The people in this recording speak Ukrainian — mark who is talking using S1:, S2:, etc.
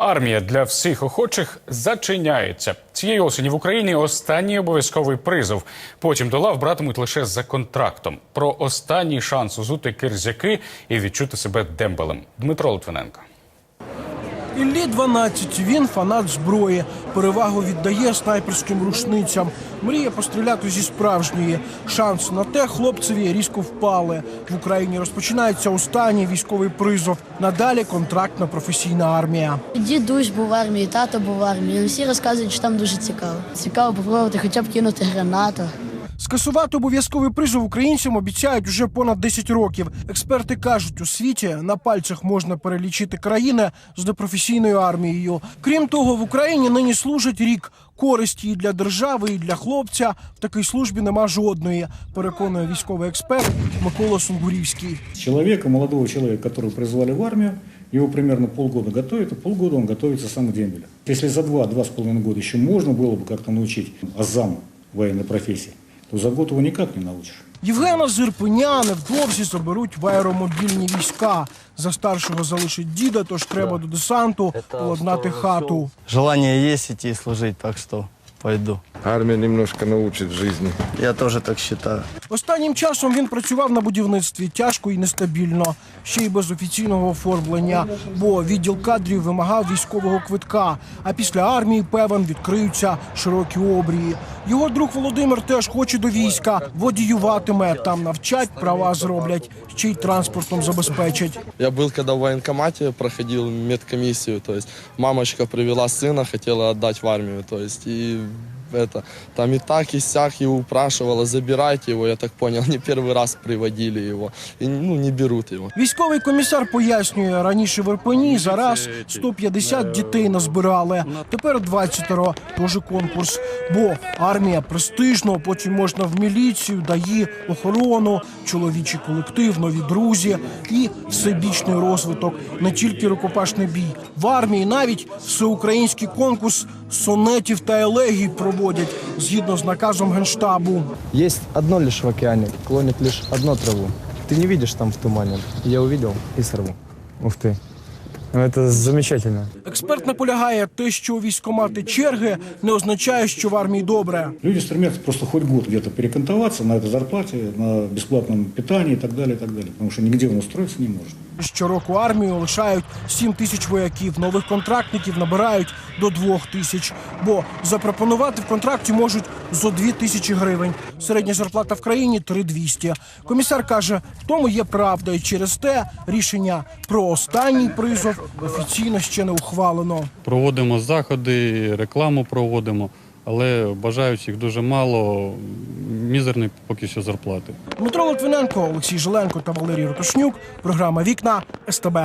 S1: Армія для всіх охочих зачиняється цієї осені в Україні. Останній обов'язковий призов. Потім до лав братимуть лише за контрактом. Про останній шанс узути кирзяки і відчути себе дембелем. Дмитро Литвиненко.
S2: Іллі 12, він фанат зброї. Перевагу віддає снайперським рушницям. Мріє постріляти зі справжньої. Шанс на те хлопцеві різко впали. В Україні розпочинається останній військовий призов. Надалі контрактна професійна армія.
S3: Дідусь був в армії, тато був в армії. Всі розказують, що там дуже цікаво. Цікаво попробувати хоча б кинути гранату.
S2: Скасувати обов'язковий призов українцям обіцяють уже понад 10 років. Експерти кажуть, у світі на пальцях можна перелічити країни з непрофесійною армією. Крім того, в Україні нині служить рік. Користі і для держави, і для хлопця в такій службі нема жодної. Переконує військовий експерт Микола Сунгурівський.
S4: Человека, молодого человека, которого призвали в армию, его примерно полгода готовят, и полгода он готовится сам к дембелю. Если за два-два с половиной года еще можно было бы как-то научить азам военной профессии, то за год его никак не научишь.
S2: Євгена з Ірпеня невдовзі заберуть в аеромобільні війська. За старшого залишить діда, тож треба до десанту поладнати хату.
S5: Желание есть идти служить, так что пойду.
S6: Армия немножко научит жизни.
S5: Я тоже так считаю.
S2: Останнім часом він працював на будівництві тяжко і нестабільно, ще й без офіційного оформлення, бо відділ кадрів вимагав військового квитка. А після армії певен відкриються широкі обрії. Його друг Володимир теж хоче до війська, водіюватиме. Там навчать, права зроблять, ще й транспортом забезпечать.
S7: Я был когда в военкомате, проходил медкомиссию, то есть мамочка привела сына, хотела отдать в армию, то есть и это, там и так, и сяк, и упрашивала, забирайте его, я так понял, не первый раз приводили его, и ну, не берут его.
S2: Військовий комісар пояснює, раніше в Ірпені зараз 150 дітей назбирали, тепер 20 Тож і конкурс. Бо армія престижно, потім можна в міліцію, даї, охорону, чоловічий колектив, нові друзі і всебічний розвиток, не тільки рукопашний бій. В армії навіть всеукраїнський конкурс сонетів та елегій проводять згідно з наказом генштабу.
S8: Є одно лише в океані, клонять лише одну траву. Ты не бачиш там в тумані. Я увидел и сорву. Ух ты. Ну, Это замечательно.
S2: Експерт наполягає, те, що у військомати черги, не означає, що в армії добре.
S4: Люди стремятся просто хоть год где-то перекантоваться на этой зарплате, на бесплатном питании и так далее, и так далее. Потому что нигде он устроиться не может.
S2: Щороку армію лишають 7 тисяч вояків. Нових контрактників набирають до 2 тисяч. Бо запропонувати в контракті можуть зо 2 тисячі гривень. Середня зарплата в країні 3200. Комісар каже, в тому є правда, і через те рішення про останній призов офіційно ще не ухвалено.
S9: Проводимо заходи, рекламу проводимо, але бажаючих дуже мало, мізерні поки що зарплати.
S2: Дмитро Литвиненко, Олексій Жиленко та Валерій Ротошнюк. Програма Вікна СТБ.